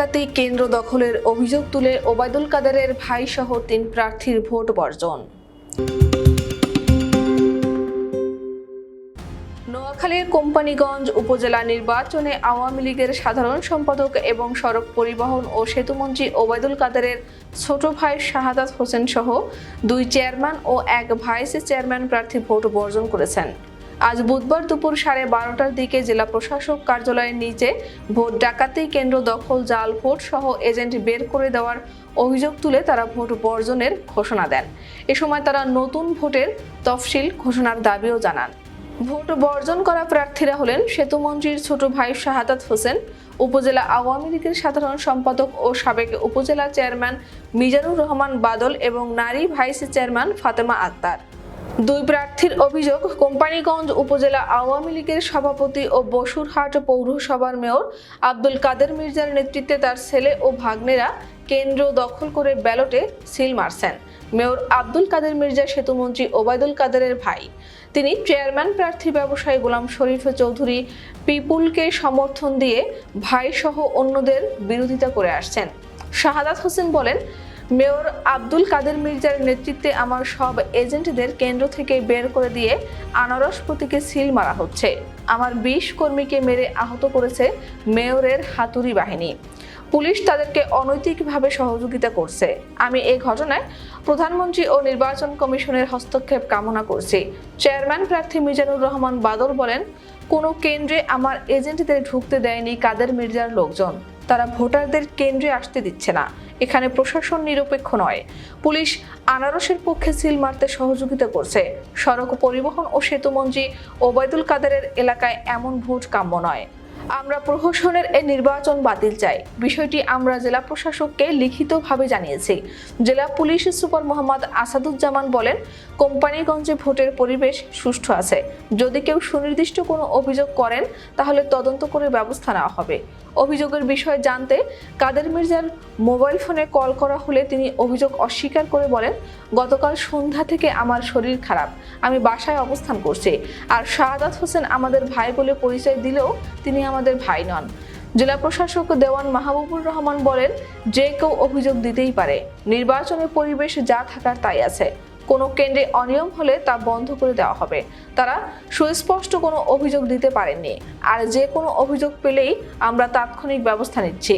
ডাকাতি কেন্দ্র দখলের অভিযোগ তুলে ওবায়দুল কাদেরের ভাই সহ তিন প্রার্থীর ভোট বর্জন। নোয়াখালীর কোম্পানিগঞ্জ উপজেলা নির্বাচনে আওয়ামী লীগের সাধারণ সম্পাদক এবং সড়ক পরিবহন ও সেতুমন্ত্রী ওবায়দুল কাদেরের ছোট ভাই শাহাদাত হোসেন সহ দুই চেয়ারম্যান ও এক ভাইস চেয়ারম্যান প্রার্থী ভোট বর্জন করেছেন। আজ বুধবার দুপুর সাড়ে বারোটার দিকে জেলা প্রশাসক কার্যালয়ের নিচে ভোট ডাকাতি কেন্দ্র দখল জাল ভোট সহ এজেন্ট বের করে দেওয়ার অভিযোগ তুলে তারা ভোট বর্জনের ঘোষণা দেন। এ সময় তারা নতুন ভোটের তফসিল ঘোষণার দাবিও জানান। ভোট বর্জন করা প্রার্থীরা হলেন সেতুমন্ত্রীর ছোট ভাই শাহাদাত হোসেন, উপজেলা আওয়ামী লীগের সাধারণ সম্পাদক ও সাবেক উপজেলা চেয়ারম্যান মিজানুর রহমান বাদল এবং নারী ভাইস চেয়ারম্যান ফাতেমা আক্তার। দুই প্রার্থীর অভিযোগ, কোম্পানিগঞ্জ উপজেলা আওয়ামী লীগের সভাপতি ও বসুরহাট পৌরসভার মেয়র আব্দুল কাদের মির্জার নেতৃত্বে তার ছেলে ও ভাগ্নেরা কেন্দ্র দখল করে ব্যালটে সিল মারছেন। মেয়র আব্দুল কাদের মির্জা সেতুমন্ত্রী ওবায়দুল কাদেরের ভাই। তিনি চেয়ারম্যান, প্রার্থী, ব্যবসায়ী গোলাম শরীফ চৌধুরী পিপুলকে সমর্থন দিয়ে ভাইসহ অন্যদের বিরোধিতা করে আসছেন। শাহাদাত হোসেন বলেন মেয়র আব্দুল কাদের মির্জার নেতৃত্বে আমার সব এজেন্টদের কেন্দ্র থেকে বের করে দিয়ে আনারস প্রতীকে সিল মারা হচ্ছে। আমার বিশ কর্মীকে মেরে আহত করেছে মেয়রের হাতুড়ি বাহিনী। পুলিশ তাদেরকে অনৈতিকভাবে সহযোগিতা করছে। আমি এই ঘটনায় প্রধানমন্ত্রী ও নির্বাচন কমিশনের হস্তক্ষেপ কামনা করছি। চেয়ারম্যান প্রার্থী মিজানুর রহমান বাদল বলেন, কোনো কেন্দ্রে আমার এজেন্টদের ঢুকতে দেয়নি কাদের মির্জার লোকজন। তারা ভোটারদের কেন্দ্রে আসতে দিচ্ছে না। এখানে প্রশাসন নিরপেক্ষ নয়। পুলিশ আনারসের পক্ষে সিল মারতে সহযোগিতা করছে। সড়ক পরিবহন ও সেতুমন্ত্রী ওবায়দুল কাদেরের এলাকায় এমন ভোট কাম্য নয়। আমরা প্রহসনের এই নির্বাচন বাতিল চাই। বিষয়টি আমরা জেলা প্রশাসককে লিখিতভাবে জানিয়েছি। জেলা পুলিশ সুপার মোহাম্মদ আসাদুজ্জামান বলেন, কোম্পানিগঞ্জে ভোটের পরিবেশ সুষ্ঠু আছে। যদি কেউ সুনির্দিষ্ট কোনো অভিযোগ করেন, তাহলে তদন্ত করে ব্যবস্থা নেওয়া হবে। অভিযোগের বিষয়ে জানতে কাদের মির্জার মোবাইল ফোনে কল করা হলে তিনি অভিযোগ অস্বীকার করে বলেন, গতকাল সন্ধ্যা থেকে আমার শরীর খারাপ। আমি বাসায় অবস্থান করছি। আর শাহাদাত হোসেন আমাদের ভাই বলে পরিচয় দিলেও তিনি আমাদের ভাই নন। জেলা প্রশাসক দেওয়ান মাহবুবুর রহমান বলেন, যে কেউ অভিযোগ দিতেই পারে। নির্বাচনের পরিবেশ যা থাকার তাই আছে। কোনো কেন্দ্রে অনিয়ম হলে তা বন্ধ করে দেওয়া হবে। তারা সুস্পষ্ট কোনো অভিযোগ দিতে পারেননি। আর যে কোনো অভিযোগ পেলেই আমরা তাৎক্ষণিক ব্যবস্থা নিচ্ছি।